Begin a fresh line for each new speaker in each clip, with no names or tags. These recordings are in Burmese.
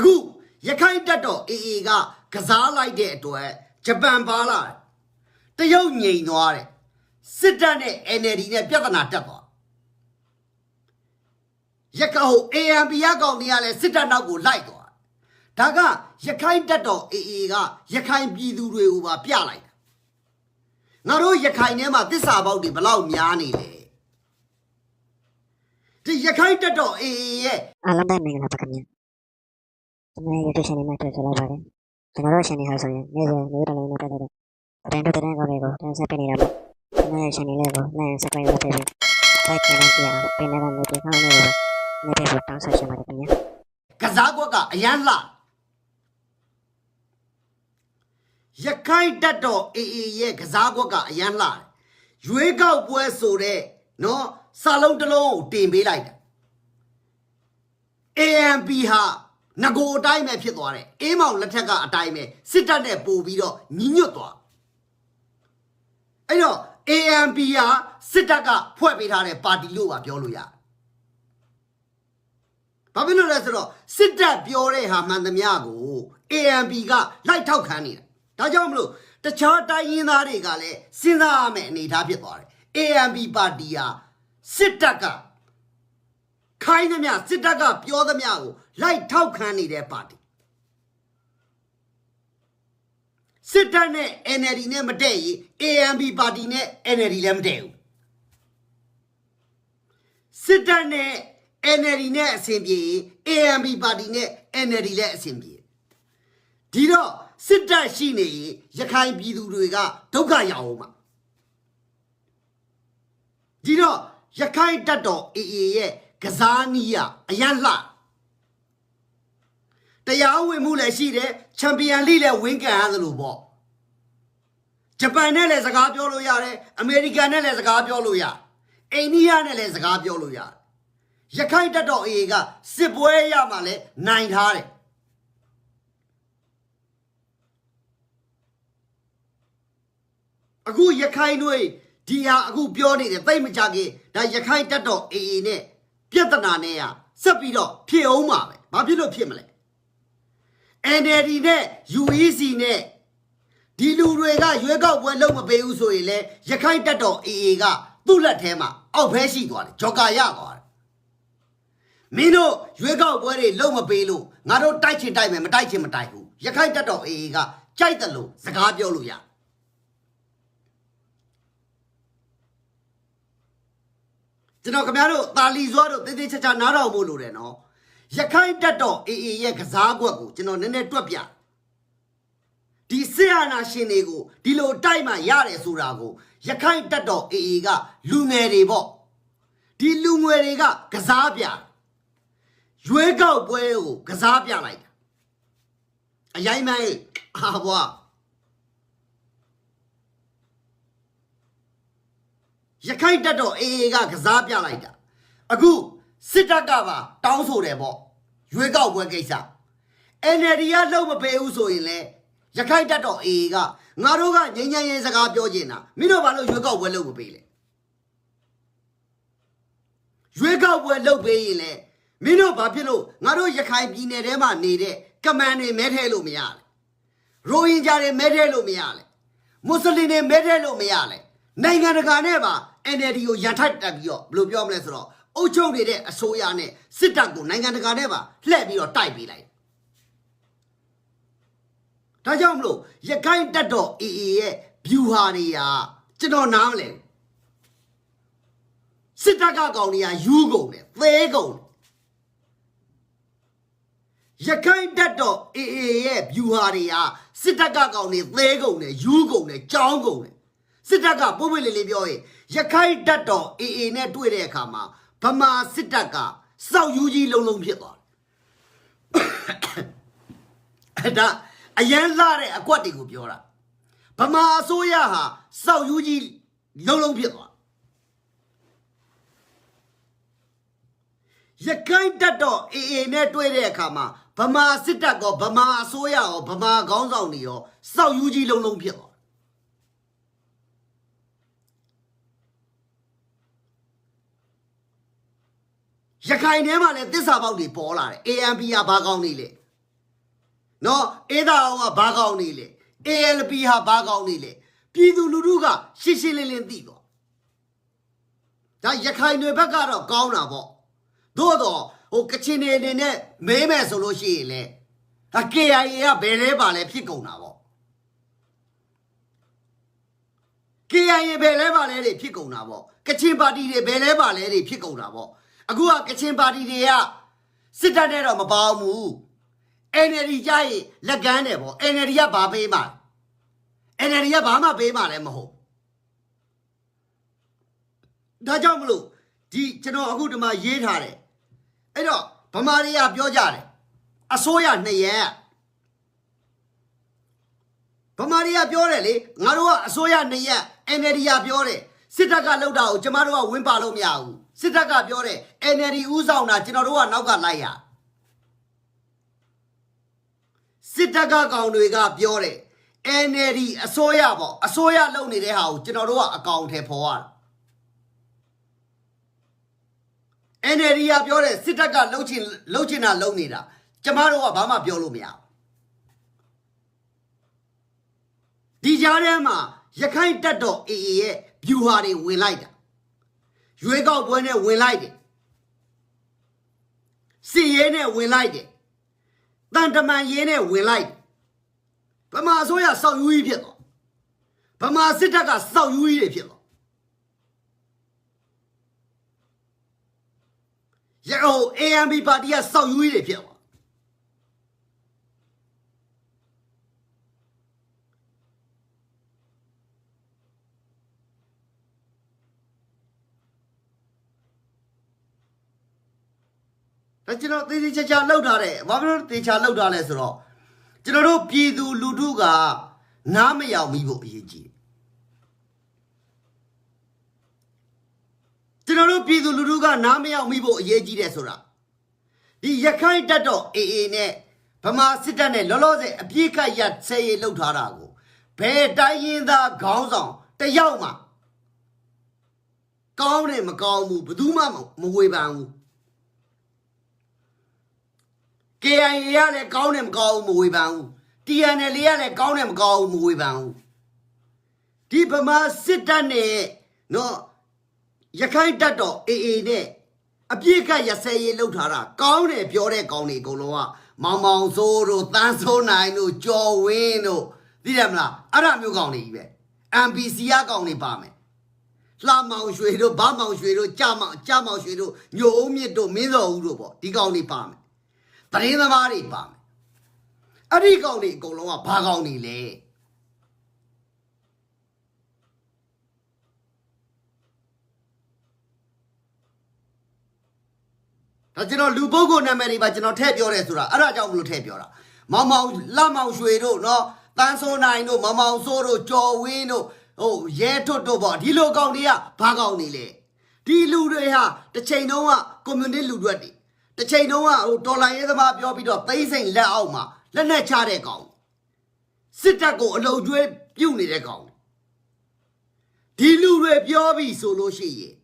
အခုရခိုင်တပ်တော် AA ကကစားလိုက်တဲ့အတွက်ဂျပန်ပါလာတယ်တရုတ်ငြိမ်သွားတယ်စစ်တပ်နဲ့ NLD နဲ့ပြဿနာတက်သွားရကဟို AMP ရကောင်တွေကလည်းစစ်တပ်နောက်ကိုလိုက်သွားဒါကရခိုင်တပ်တော် AA ကရခိုင်ပြည်သူတွေကိုပါပြလိုက်တာငါတို့ရခိုင်ထဲမှာတစ္ဆာပေါက်တွေဘလောက်များနေလဲဒီရခိုင်တပ်တော် AA ရဲ့
အားလုံးပဲမင်္ဂလာပါခင်ဗျာ ကျွန်တော်ရဲ့ YouTube channel မှာတွေ့ကြလိုက်ပါတယ်ကျွန်တော်တို့ channel ဟာဆိုရင်နေ့စဉ်မျိုးတလုံးနဲ့ပတ်သက်တဲ့သတင်းတို့သတင်းကောင်းတွေကိုတင်ဆက်ပေးနေတာပါကျွန်တော်ရဲ့ channel လေးကို like and subscribe လုပ်ပေးပြီး like နဲ့ကြည့်အောင်ပင်နေတဲ့ notification လေးကိုနေ့တိုင်းတောင်းဆိုချင်ပါတယ်ခင်ဗျာ
ကစားကွက်ကအရန်လှရခိုင်တပ်တော် AA ရဲ့ကစားကွက်ကအရန်လှတယ်ရွေးကောက်ပွဲဆိုတဲ့နော်စာလုံးတစ်လုံးကိုတင်ပေးလိုက်တာ AMP ဟာ ငကိုအတိုင်းပဲဖြစ်သွားတယ်အေးမောင်လက်ထက်ကအတိုင်းပဲစစ်တပ်နဲ့ပို့ပြီးတော့ညီညွတ်သွားအဲ့တော့ AMP ဟာစစ်တပ်ကဖွဲ့ပေးထားတဲ့ပါတီလို့ပါပြောလို့ရတယ်ဘာဖြစ်လို့လဲဆိုတော့စစ်တပ်ပြောတဲ့ဟာမှန်သမျှကို AMP ကလိုက်ထောက်ခံနေတာဒါကြောင့်မလို့တခြားတိုင်းရင်းသားတွေကလည်းစဉ်းစားရမယ့်အနေအထားဖြစ်သွားတယ် AMP ပါတီဟာစစ်တပ်က ခိုင်းသမျှစစ်တပ်ကပြောသမျှကိုလိုက်ထောက်ခံနေတဲ့ပါတီစစ်တပ်နဲ့ NLD နဲ့မတည့်ရင် AMP ပါတီနဲ့ NLD လည်းမတည့်ဘူးစစ်တပ်နဲ့ NLD နဲ့အဆင်ပြေရင် AMP ပါတီနဲ့ NLD လည်းအဆင်ပြေဒီတော့စစ်တပ်ရှိနေရင်ရခိုင်ပြည်သူတွေကဒုက္ခရောက်အောင်မှာဒီတော့ရခိုင်တပ်တော် AA ရဲ့ ကစားနီးရအရန်လှတရားဝင်မှုလည်းရှိတယ်ချန်ပီယံလိလည်းဝင်းကန်ရသလိုပေါ့ဂျပန်နဲ့လည်းစကားပြောလို့ရတယ်အမေရိကန်နဲ့လည်းစကားပြောလို့ရတယ်အိန္ဒိယနဲ့လည်းစကားပြောလို့ရတယ်ရခိုင်တပ်တော် AA ကစစ်ပွဲရမှလည်းနိုင်ထားတယ်အခုရခိုင်တွေဒီဟာအခုပြောနေတယ်သိမကြခင်ဒါရခိုင်တပ်တော် AA နဲ့ ပြဿနာနဲ့ရဆက်ပြီးတော့ဖြစ်အောင်ပါပဲဘာဖြစ်လို့ဖြစ်မလဲ NLD နဲ့ UEC နဲ့ဒီလူတွေကရွေးကောက်ပွဲလုပ်မပေးဘူးဆိုရင်လေရခိုင်တပ်တော် AA ကသူ့လက်ထဲမှာအောက်ဖဲရှိသွားတယ်ဂျော်ကာရသွားတယ်မင်းတို့ရွေးကောက်ပွဲတွေလုပ်မပေးလို့ငါတို့တိုက်ချင်တိုက်မယ်မတိုက်ချင်မတိုက်ဘူးရခိုင်တပ်တော် AA ကကြိုက်တယ်လို့စကားပြောလို့ရ ကျွန်တော်ခင်ဗျားတို့တာလီစွားတို့တေးသေးချာချာနားတော်ဖို့လိုတယ်နော်ရခိုင်တပ်တော် AA ရဲ့ကစားကွက်ကိုကျွန်တော်နည်းနည်းတွက်ပြဒီစစ်အာဏာရှင်တွေကိုဒီလိုတိုက်မှရတယ်ဆိုတာကိုရခိုင်တပ်တော် AA ကလူငယ်တွေပေါ့ဒီလူငယ်တွေကကစားပြရွေးကောက်ပွဲကိုကစားပြလိုက်တာအရင်မိုင်းအာဘွား ရခိုင်တပ်တော် AA ကကစားပြလိုက်တာအခုစစ်တပ်ကပါတောင်းဆိုတယ်ပေါ့ရွေးကောက်ပွဲကိစ္စ NLD ကလှုပ်မပေးဘူးဆိုရင်လေရခိုင်တပ်တော် AA ကငါတို့ကငြိမ်းချမ်းရေးစကားပြောချင်တာမင်းတို့ဘာလို့ရွေးကောက်ပွဲလှုပ်မပေးလဲရွေးကောက်ပွဲလှုပ်ပေးရင်လေမင်းတို့ဘာဖြစ်လို့ငါတို့ရခိုင်ပြည်နယ်ထဲမှာနေတဲ့ကမန်တွေမဲထဲလို့မရလဲရိုဟင်ဂျာတွေမဲထဲလို့မရလဲမွတ်စလင်တွေမဲထဲလို့မရလဲနိုင်ငံတကာနဲ့ပါ NLD ကိုရန်ထိုက်တက်ပြီးတော့ဘယ်လိုပြောမလဲဆိုတော့အုပ်ချုပ်နေတဲ့အစိုးရနဲ့စစ်တပ်ကိုနိုင်ငံတကာနဲ့ပါလှည့်ပြီးတော့တိုက်ပေးလိုက်ဒါကြောင့်မလို့ရခိုင်တက်တော် AA ရဲ့ view ဟာတွေဟာကျွန်တော်နားမလဲစစ်တပ်ကကောင်တွေကယူးကုန်တယ်သဲကုန်တယ်ရခိုင်တက်တော် AA ရဲ့ view ဟာတွေဟာစစ်တပ်ကကောင်တွေသဲကုန်တယ်ယူးကုန်တယ်ကြောင်းကုန်တယ် စစ်တပ်ကပို့ပွေလေးလေးပြောရင်ရခိုင်တက်တော် AA နဲ့တွေ့တဲ့အခါမှာဗမာစစ်တပ်ကစောက်ယူးကြီးလုံးလုံးဖြစ်သွားတယ်အဲ့ဒါအရန်လာတဲ့အကွက်တွေကိုပြောတာဗမာအစိုးရဟာစောက်ယူးကြီးလုံးလုံးဖြစ်သွားရခိုင်တပ်တော် AA နဲ့တွေ့တဲ့အခါမှာဗမာစစ်တပ်ကောဗမာအစိုးရရောဗမာခေါင်းဆောင်တွေရောစောက်ယူးကြီးလုံးလုံးဖြစ်သွား ရခိုင်ထဲမှာလည်းတစ္ဆာပေါက်တွေပေါ်လာတယ် AMP ကဘာကောင်းနေလဲနော်အေးသာအောင်ကဘာကောင်းနေလဲ ALP ဟာဘာကောင်းနေလဲပြည်သူလူထုကရှင်းရှင်းလင်းလင်းသိတော့ဒါရခိုင်တွေဘက်ကတော့ကောင်းတာပေါ့သို့တော့ဟိုကချင်တွေအနေနဲ့မဲမယ်ဆိုလို့ရှိရင်လေအ KIA ကဘယ်လဲပါလဲဖြစ်ကုန်တာပေါ့ KIA ဘယ်လဲပါလဲတွေဖြစ်ကုန်တာပေါ့ကချင်ပါတီတွေဘယ်လဲပါလဲတွေဖြစ်ကုန်တာပေါ့ အခုကကချင်ပါတီတွေကစစ်တပ်နဲ့တော့မပေါင်းဘူး NLD ကြရင်လက်ကမ်းတယ်ပေါ့ NLD ကဘာပေးမှာလဲ NLD ကဘာမှပေးမှာလည်းမဟုတ်ဒါကြောင့်မလို့ဒီကျွန်တော်အခုဒီမှာရေးထားတယ်အဲ့တော့ဗမာတွေကပြောကြတယ်အစိုးရနှစ်ရက်ဗမာတွေကပြောတယ်လေငါတို့ကအစိုးရနှစ်ရက် NLD ကပြောတယ် စစ်တပ်ကလှုပ်တာကိုကျမတို့ကဝင်းပါလို့မရဘူးစစ်တပ်ကပြောတယ် NLD ဥဆောင်တာကျွန်တော်တို့ကနောက်ကလိုက်ရစစ်တပ်ကကောင်တွေကပြောတယ် NLD အစိုးရပေါ့အစိုးရလုပ်နေတဲ့ဟာကိုကျွန်တော်တို့ကအကောင်ထဲပေါ်ရတာ NLD ကပြောတယ်စစ်တပ်ကလှုပ်ချင်လှုပ်ချင်တာလှုပ်နေတာကျမတို့ကဘာမှပြောလို့မရဘူးဒီကြားထဲမှာရခိုင်တပ်တော် AA ရဲ့ ဗျူဟာတွေဝင်လိုက်တာရွေးကောက်ပွဲနဲ့ဝင်လိုက်တယ်စစ်ရေးနဲ့ဝင်လိုက်တယ်တန်တမန်ရေးနဲ့ဝင်လိုက်ဗမာအစိုးရစောက်ယူကြီးဖြစ်သွားဗမာစစ်တပ်ကစောက်ယူကြီးတွေဖြစ်သွားရဟို AMB ပါတီကစောက်ယူကြီးတွေဖြစ်သွား ဒါကျွန်တော်သေသေးချာချာလောက်ထားတယ်ဘာဖြစ်လို့သေချာလောက်ထားလဲဆိုတော့ကျွန်တော်တို့ပြည်သူလူထုကနားမရောက်မိဖို့အရေးကြီးတယ်ကျွန်တော်တို့ပြည်သူလူထုကနားမရောက်မိဖို့အရေးကြီးတယ်ဆိုတာဒီရခိုင်တပ်တော် AA နဲ့ဗမာစစ်တပ်နဲ့လောလောဆယ်အပြစ်ခတ်ရဆဲရလောက်ထားတာကိုဘယ်တိုင်းရင်းသားခေါင်းဆောင်တစ်ယောက်မှကောင်းတယ်မကောင်းဘူးဘယ်သူမှမဝေဖန်ဘူး KIA ရလည်းကောင်းတယ်မကောင်းဘူးမဝေဖန်ဘူး TNL ရလည်းကောင်းတယ်မကောင်းဘူးမဝေဖန်ဘူးဒီဗမာစစ်တပ်နဲ့နော်ရခိုင်တပ်တော် AA နဲ့အပြစ်ကရစဲရေးလှုပ်ထားတာကောင်းတယ်ပြောတဲ့ကောင်းတွေအကုန်လုံးကမောင်မောင်စိုးတို့တန်းစိုးနိုင်တို့ကြော်ဝင်းတို့သိတယ်မလားအဲ့ဒါမျိုးကောင်းတွေကြီးပဲ MPC ကကောင်းတွေပါမယ်လှမောင်ရွှေတို့ဗမောင်ရွှေတို့ကြမောင်ကြမောင်ရွှေတို့ညိုအုံးမြင့်တို့မင်းစော်ဦးတို့ပေါ့ဒီကောင်းတွေပါမယ် တရင်သမားတွေပါမယ်အဲ့ဒီကောင်တွေအကုန်လုံးကဘာကောင်တွေလဲဒါကျွန်တော်လူပုဂ္ဂိုလ်နာမည်တွေပါကျွန်တော်ထည့်ပြောတယ်ဆိုတာအဲ့ဒါကြောင့်မလို့ထည့်ပြောတာမောင်မောင်လမောင်ရွှေတို့နော်တန်းစိုးနိုင်တို့မောင်မောင်စိုးတို့ကြော်ဝင်းတို့ဟိုရဲထွတ်တို့ပေါ့ဒီလိုကောင်တွေကဘာကောင်တွေလဲဒီလူတွေဟာတစ်ချိန်တုန်းကကွန်မြူနစ်လူတွေတွေ တစ်ချိန်တုန်းကဟိုဒေါ်လာရေးသမားပြောပြီးတော့သိမ့်စိန်လက်အောက်မှာလက်နက်ချတဲ့ကောင်စစ်တပ်ကိုအလုံကျွဲပြုတ်နေတဲ့ကောင်ဒီလူတွေပြောပြီးဆိုလို့ရှိရင်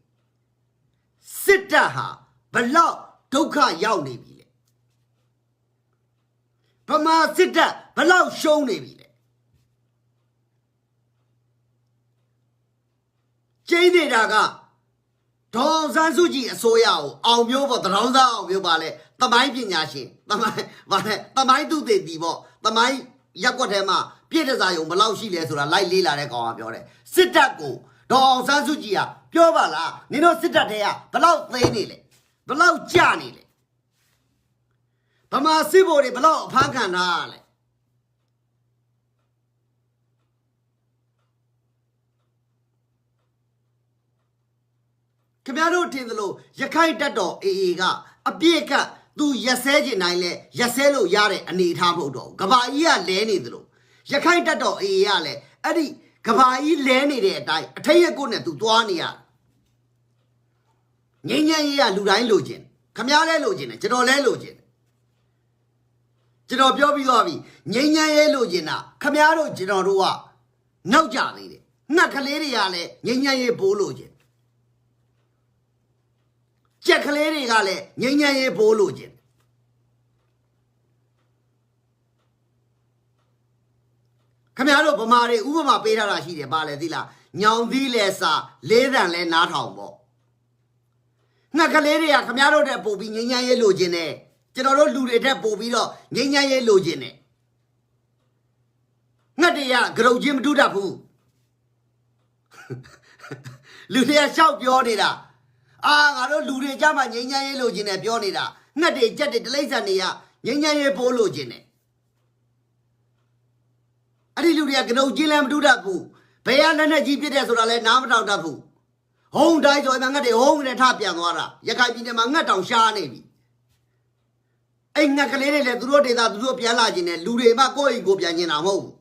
စစ်တပ်ဟာဘလောက်ဒုက္ခရောက်နေပြီလဲဗမာစစ်တပ်ဘလောက်ရှုံးနေပြီလဲကျင်းနေတာက ဒေါအောင်ဆန်းစုကြည်အစိုးရကိုအောင်မျိုးပေါ့တရောင်းသားအောင်မျိုးပါလဲသမိုင်းပညာရှင်သမိုင်းဗာလဲသမိုင်းသူတေတီပေါ့သမိုင်းရက်ကွက်ထဲမှာပြည့်တစားယုံဘယ်လောက်ရှိလဲဆိုတာလိုက်လေးလာတဲ့ကောင်ကပြောတယ်စစ်တပ်ကိုဒေါအောင်ဆန်းစုကြည်ကပြောပါလားနင်တို့စစ်တပ်ထဲကဘယ်လောက်သေးနေလဲဘယ်လောက်ကြနေလဲဗမာစစ်ဘိုလ်တွေဘယ်လောက်အဖမ်းခံထားရလဲ ခင်ဗျားတို့ထင်သလိုရခိုင်တပ်တော် AA ကအပြည့်ကသူရက်ဆဲကျင်တိုင်းလဲရက်ဆဲလို့ရတဲ့အနေအထားမဟုတ်တော့ဘူးကဘာကြီးကလဲနေသလိုရခိုင်တပ်တော် AA ကလည်းအဲ့ဒီကဘာကြီးလဲနေတဲ့အတိုင်းအထက်ရက်ကိုနဲ့သူသွားနေရငိမ့်ညံ့ရေးကလူတိုင်းလိုချင်ခင်ဗျားလဲလိုချင်တယ်ကျွန်တော်လဲလိုချင်တယ်ကျွန်တော်ပြောပြီးသွားပြီငိမ့်ညံ့ရေးလိုချင်တာခင်ဗျားတို့ကျွန်တော်တို့ကနောက်ကြသေးတယ်နှက်ကလေးတွေကလည်းငိမ့်ညံ့ရေးပိုးလိုချင် ကြက်ကလေးတွေကလည်းငိမ့်ငိမ့်ရေးပိုးလို့ခြင်းခမရတို့ဗမာတွေဥပမာပေးထားတာရှိတယ်ပါလေသီလားညောင်သီးလဲစာလေးတန်လဲနားထောင်ပေါ့ငှက်ကလေးတွေကခမရတို့တဲ့ပို့ပြီးငိမ့်ငိမ့်ရေးလို့ခြင်းနဲ့ကျွန်တော်တို့လူတွေတက်ပို့ပြီးတော့ငိမ့်ငိမ့်ရေးလို့ခြင်းနဲ့ငှက်တွေကကြုံချင်းမတူတတ်ဘူးလူတွေကရှောက်ပြောနေတာ အာငါတို့လူတွေကြမှာငြိမ်းချမ်းရေးလိုချင်တယ်ပြောနေတာငှက်တွေကြက်တွေတိလိစ္ဆာန်တွေကငြိမ်းချမ်းရေးပိုးလိုချင်တယ်အဲ့ဒီလူတွေကကတော့ကျင်းလဲမတူတတ်ဘူးဘယ်ကလက်နဲ့ကြီးပြစ်တယ်ဆိုတာလဲနားမထောင်တတ်ဘူးဟုံးတိုင်းဆိုရင်ငှက်တွေဟုံးနဲ့ထပြန်သွားတာရခိုင်ပြည်နယ်မှာငှက်တောင်ရှားနေပြီအဲ့ငှက်ကလေးတွေလည်းသူတို့ဒေသသူတို့ပြန်လာခြင်းနဲ့လူတွေမှကိုယ့်အိမ်ကိုပြန်ကျင်တာမဟုတ်ဘူး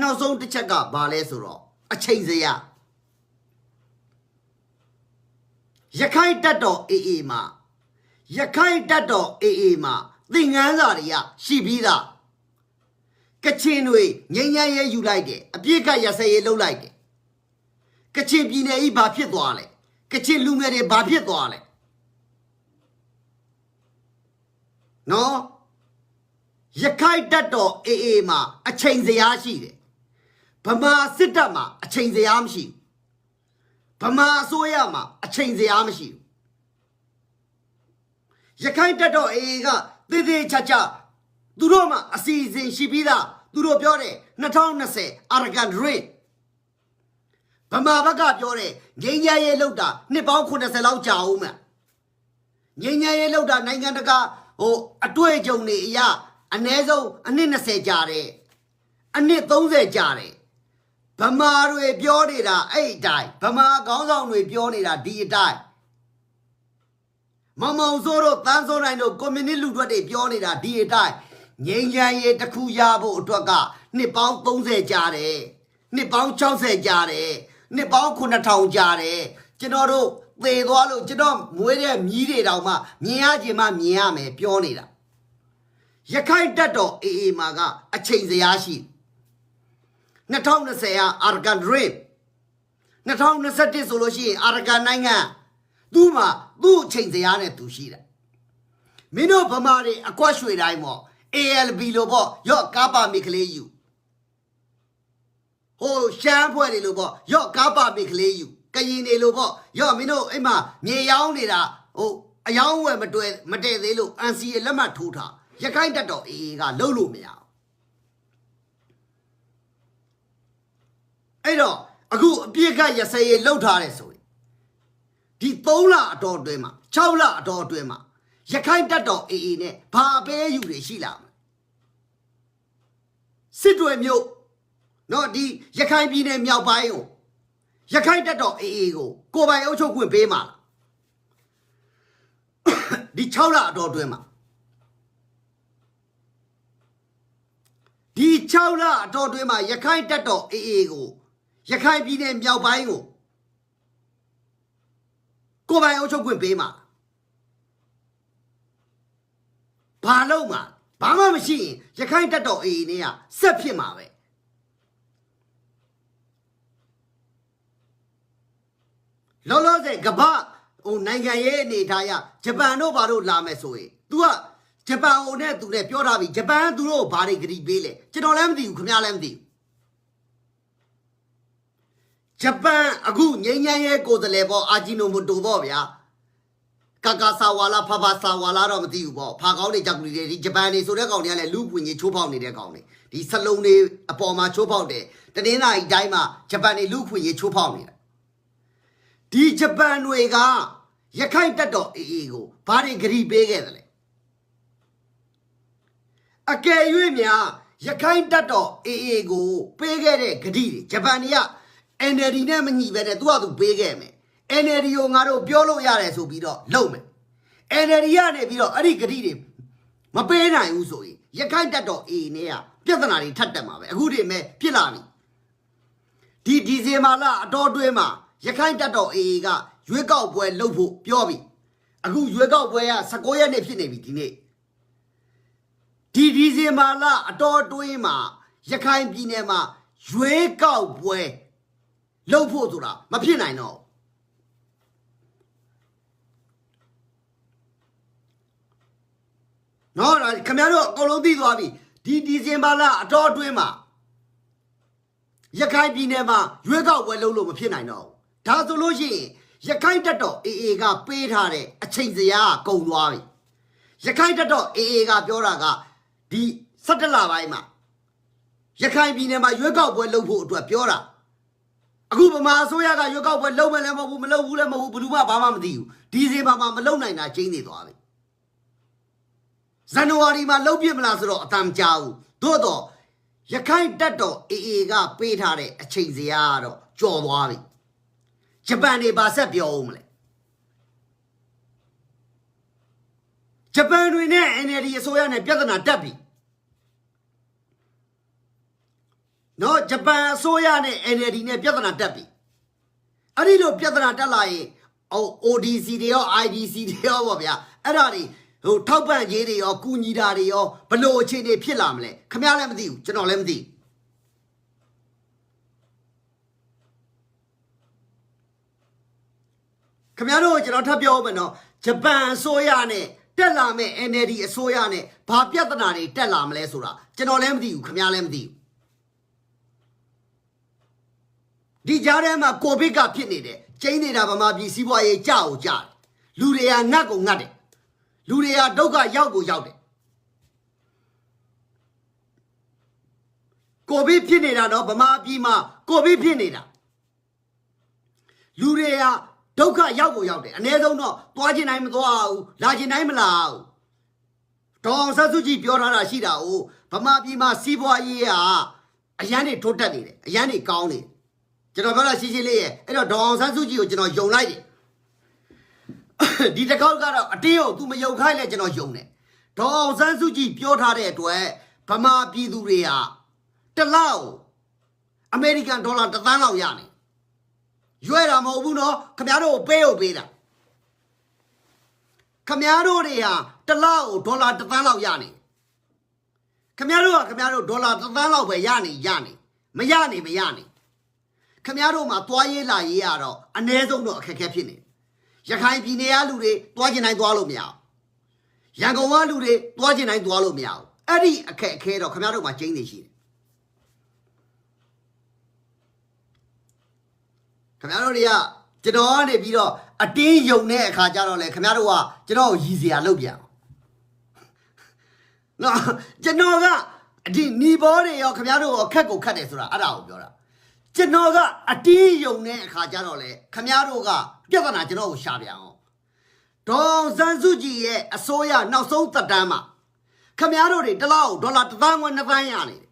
နောက်ဆုံးတစ်ချက်ကဘာလဲဆိုတော့အချိန်စရာရခိုင်တက်တော်အေးအေးမှာရခိုင်တက်တော်အေးအေးမှာသင်ငန်းစာတွေကရှိပြီးသားကချင်တွေငိမ့်ညမ်းရဲယူလိုက်တယ်အပြစ်ကရစဲရဲလှုပ်လိုက်တယ်ကချင်ပြည်နယ်ကြီးဘာဖြစ်သွားလဲကချင်လူငယ်တွေဘာဖြစ်သွားလဲနော်ရခိုင်တက်တော်အေးအေးမှာအချိန်စရာရှိတယ် ဗမာစစ်တပ်မှာအချိန်စရာမရှိဘူးဗမာအစိုးရမှာအချိန်စရာမရှိဘူးရခိုင်တက်တော့အေကသေသေးချာချာသူတို့မှအစီအစဉ်ရှိပြီးသားသူတို့ပြောတယ်2020 Arakan Rain ဗမာဘက်ကပြောတယ်ငိမ့်ညာရေးလောက်တာနှစ်ပေါင်း80လောက်ကြာအောင်မှငိမ့်ညာရေးလောက်တာနိုင်ငံတကာဟိုအတွေ့အကြုံတွေအရအ ਨੇ ဆုံးအနှစ်20ကြာတယ်အနှစ်30ကြာတယ် ဗမာတွေပြောနေတာအဲ့အတိုင်းဗမာခေါင်းဆောင်တွေပြောနေတာဒီအတိုင်းမင်မောင်စိုးတို့တန်းစိုးနိုင်တို့ကွန်မြူနစ်လူထွက်တွေပြောနေတာဒီအတိုင်းငိမ့်ချမ်းရေးတစ်ခုရဖို့အတွက်ကနှစ်ပေါင်း30ကြာတယ်နှစ်ပေါင်း60ကြာတယ်နှစ်ပေါင်း9000ကြာတယ်ကျွန်တော်တို့သေသွားလို့ကျွန်တော်မွေးတဲ့မြီးတွေတောင်မှမြင်ရခြင်းမှမြင်ရမယ်ပြောနေတာရခိုင်တက်တော်အေးအေးမာကအချိန်စရာရှိ 2020ကအာရကန်ဒရစ်2021ဆိုလို့ရှိရင်အာရကန်နိုင်ငံသူ့မှာသူ့အချိန်စရာနဲ့သူရှိတာမင်းတို့ဗမာတွေအကွက်ရွှေတိုင်းပေါ့ ALB လို့ပေါ့ရော့ကားပါမိကလေးယူဟိုရှမ်းဖွဲ့တွေလို့ပေါ့ရော့ကားပါမိကလေးယူကရင်တွေလို့ပေါ့ရော့မင်းတို့အိမ်မှာမြေရောင်းနေတာဟိုအယောင်းဝယ်မတွေ့မတည့်သေးလို့ NCA လက်မှတ်ထိုးထားရခိုင်တက်တော်အေးကလှုပ်လို့မရဘူး အဲ့တော့အခုအပြစ်ကရစဲရလှုပ်ထားတယ်ဆိုရင်ဒီ3လအတော်အတွင်းမှာ6လအတော်အတွင်းမှာရခိုင်တက်တော်အေးအေးနဲ့ဘာပဲယူတွေရှိလာမလဲစစ်တွေမြို့နော်ဒီရခိုင်ပြည်နယ်မြောက်ပိုင်းကိုရခိုင်တက်တော်အေးအေးကိုကိုယ်ပိုင်အုပ်ချုပ်ခွင့်ပေးမှာလားဒီ6လအတော်အတွင်းမှာဒီ6လအတော်အတွင်းမှာရခိုင်တက်တော်အေးအေးကို ရခိုင်ပြည်နယ်မြောက်ပိုင်းကိုကိုယ်ပိုင်အုပ်ချုပ်ခွင့်ပေးမှာဘာလို့မှာဘာမှမရှိရင်ရခိုင်တက်တော်အေးနေကဆက်ဖြစ်မှာပဲလောလောဆယ်ကမ္ဘာဟိုနိုင်ငံရဲ့အနေထားရဂျပန်တို့ဘာလို့လာမယ်ဆိုရင် तू ကဂျပန်ဟိုနဲ့သူနဲ့ပြောထားပြီဂျပန်ကသူတို့ဘာတွေဂရီပေးလဲကျွန်တော်လည်းမသိဘူးခင်ဗျားလည်းမသိဘူး ဂျပန်အခုငိမ့်ညမ်းရဲ့ကိုယ်စားလှယ်ပေါ့အာဂျီနိုမိုတိုပေါ့ဗျာကာကာဆာဝါလာဖာဖာဆာဝါလာတော့မသိဘူးပေါ့ဖာကောင်းတွေကြောက်ကူတွေဒီဂျပန်တွေဆိုတဲ့ကောင်တွေကလည်းလူပွင့်ကြီးချိုးဖောက်နေတဲ့ကောင်တွေဒီစလုံးတွေအပေါ်မှာချိုးဖောက်တယ်တနင်္လာရီတိုင်းမှာဂျပန်တွေလူခွင့်ကြီးချိုးဖောက်နေတာဒီဂျပန်တွေကရခိုင်တက်တော်အေးအေးကိုဘာတွေဂရီပေးခဲ့တယ်လဲအကယ်၍များရခိုင်တက်တော်အေးအေးကိုပေးခဲ့တဲ့ဂရီတွေဂျပန်တွေက NLD နဲ့မညီပဲနဲ့သူကသူပေးခဲ့မယ် NLD ကိုငါတို့ပြောလို့ရတယ်ဆိုပြီးတော့လုပ်မယ် NLD ကနေပြီးတော့အဲ့ဒီဂရီတွေမပေးနိုင်ဘူးဆိုရင်ရခိုင်တက်တော်အေးနဲ့ကပြဿနာတွေထပ်တက်မှာပဲအခုဒီမဲ့ပြစ်လာပြီဒီဒီဇင်ဘာလအတော်တွင်းမှာရခိုင်တက်တော်အေးကရွေးကောက်ပွဲလုပ်ဖို့ပြောပြီအခုရွေးကောက်ပွဲက16ရက်နေ့ဖြစ်နေပြီဒီနေ့ဒီဒီဇင်ဘာလအတော်တွင်းမှာရခိုင်ပြည်နယ်မှာရွေးကောက်ပွဲ လုပ်ဖို့ဆိုတာမဖြစ်နိုင်တော့ဘူးနော်ဒါခင်ဗျားတို့အကုန်လုံးသိသွားပြီဒီဒီဇင်ဘာလအတော်အတွင်းမှာရခိုင်ပြည်နယ်မှာရွေးကောက်ပွဲလုပ်လို့မဖြစ်နိုင်တော့ဘူးဒါဆိုလို့ရှိရင်ရခိုင်တပ်တော် AA ကပေးထားတဲ့အချိန်စရာကကုန်သွားပြီရခိုင်တပ်တော် AA ကပြောတာကဒီ17လပိုင်းမှာရခိုင်ပြည်နယ်မှာရွေးကောက်ပွဲလုပ်ဖို့အတွက်ပြောတာ အခုဗမာအစိုးရကရွေးကောက်ပွဲလုပ်မယ်လည်းမဟုတ်ဘူးမလုပ်ဘူးလည်းမဟုတ်ဘူးဘယ်သူမှဘာမှမသိဘူးဒီဇင်ဘာမှာမလုပ်နိုင်တာချင်းနေသွားပြီဇန်နဝါရီမှာလှုပ်ပြစ်မလားဆိုတော့အတမ်းကြောက်သို့တော့ရခိုင်တက်တော်အေအေကပေးထားတဲ့အချိန်စရာကတော့ကြော်သွားပြီဂျပန်တွေဗာဆက်ပြောဦးမလဲဂျပန်တွေနဲ့ NLD အစိုးရနဲ့ပြဿနာတက်ပြီ နော်ဂျပန်အစိုးရနဲ့ NLD နဲ့ပြဿနာတက်ပြီအဲ့ဒီလိုပြဿနာတက်လာရင်ဟို ODC တွေရော IDC တွေရောပေါ့ဗျာအဲ့ဒါတွေဟိုထောက်ပံ့ရေးတွေရောကူညီတာတွေရောဘလို့အခြေအနေဖြစ်လာမလဲခမရလည်းမသိဘူးကျွန်တော်လည်းမသိဘူးခမရတို့ကိုကျွန်တော်ထပ်ပြောဦးမယ်နော်ဂျပန်အစိုးရနဲ့တက်လာမဲ့ NLD အစိုးရနဲ့ဘာပြဿနာတွေတက်လာမလဲဆိုတာကျွန်တော်လည်းမသိဘူးခမရလည်းမသိဘူး ဒီကြားထဲမှာကိုဗစ်ကဖြစ်နေတယ်ကျင်းနေတာဗမာပြည်စီးပွားရေးကြောက်ကြတယ်လူတွေကငတ်ကိုငတ်တယ်လူတွေကဒုက္ခရောက်ကိုရောက်တယ်ကိုဗစ်ဖြစ်နေတာတော့ဗမာပြည်မှာကိုဗစ်ဖြစ်နေတာလူတွေကဒုက္ခရောက်ကိုရောက်တယ်အ ਨੇ ဆုံးတော့သွားခြင်းတိုင်းမသွားဘူးလာခြင်းတိုင်းမလာဘူးဒေါအောင်ဆန်းစုကြည်ပြောထားတာရှိတာ哦ဗမာပြည်မှာစီးပွားရေးကအရန်တွေထိုးတက်နေတယ်အရန်တွေကောင်းနေတယ် ကျွန်တော်ပြောတာရှင်းရှင်းလေးရဲ့အဲ့တော့ဒေါအောင်ဆန်းစုကြည်ကိုကျွန်တော်ယုံလိုက်တယ်ဒီတစ်ခေါက်ကတော့အတင်းကို तू မယုံခိုင်းလဲကျွန်တော်ယုံတယ်ဒေါအောင်ဆန်းစုကြည်ပြောထားတဲ့အတွက်ဗမာပြည်သူတွေဟာတစ်လောက်အမေရိကန်ဒေါ်လာတစ်သန်းလောက်ရနေရွဲ့တာမဟုတ်ဘူးနော်ခင်ဗျားတို့ကိုပေးဖို့ပေးတာခင်ဗျားတို့တွေဟာတစ်လောက်ဒေါ်လာတစ်သန်းလောက်ရနေခင်ဗျားတို့ကခင်ဗျားတို့ဒေါ်လာတစ်သန်းလောက်ပဲရနေရနေမရနေမရနေ ခမရတို့မှာသွားရေးလာရေးရတော့အ ਨੇ ဆုံးတော့အခက်အခဲဖြစ်နေတယ်ရခိုင်ပြည်နယ်ကလူတွေသွားကျင်တိုင်းသွားလို့မရဘူးရန်ကုန်ကလူတွေသွားကျင်တိုင်းသွားလို့မရဘူးအဲ့ဒီအခက်အခဲတော့ခမရတို့မှာကျင်းနေရှိတယ်ခမရတို့တွေကကျွန်တော်ကနေပြီးတော့အတင်းယုံတဲ့အခါကျတော့လေခမရတို့ကကျွန်တော်ကိုရည်စရာလုပ်ပြန်အောင်နော်ကျွန်တော်ကဒီညီဘောတွေရောခမရတို့ရောခက်ကိုခက်တယ်ဆိုတာအဲ့ဒါကိုပြောတာ ကျွန်တော်ကအတီးယုံတဲ့အခါကျတော့လေခမားတို့ကပြဿနာကျွန်တော်ကိုရှာပြအောင်ဒေါ်စန်းစုကြည်ရဲ့အစိုးရနောက်ဆုံးသက်တမ်းမှာခမားတို့တွေတစ်လောက်ဒေါ်လာတစ်သန်းခွဲနှစ်သန်းရနေတယ်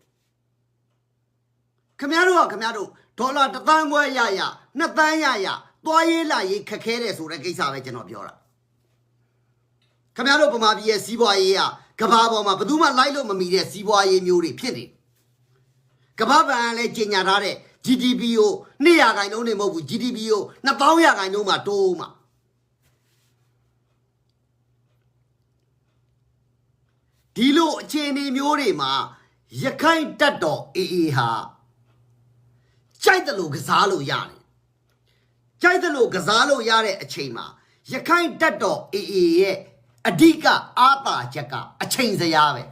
ခမားတို့ကခမားတို့ဒေါ်လာတစ်သန်းခွဲရရနှစ်သန်းရရသွားရေးလာရေးခက်ခဲတယ်ဆိုတဲ့ကိစ္စပဲကျွန်တော်ပြောတာခမားတို့ဗမာပြည်ရဲ့စီးပွားရေးကကဘာပေါ်မှာဘယ်သူမှလိုက်လို့မမီတဲ့စီးပွားရေးမျိုးတွေဖြစ်နေတယ်ကမ္ဘာဘဏ်ကလည်းကြီးညာထားတဲ့ GDP ကို200ခိုင်နှုန်းနေမဟုတ်ဘူး GDP ကို2000ရာခိုင်နှုန်းမှာတိုးမှာဒီလိုအခြေအနေမျိုးတွေမှာရခိုင်တက်တော်အေးအေးဟာကြိုက်တယ်လို့ကစားလို့ရတယ်ကြိုက်တယ်လို့ကစားလို့ရတဲ့အချိန်မှာရခိုင်တက်တော်အေးအေးရဲ့အဓိကအားပါချက်ကအချိန်စရာပဲ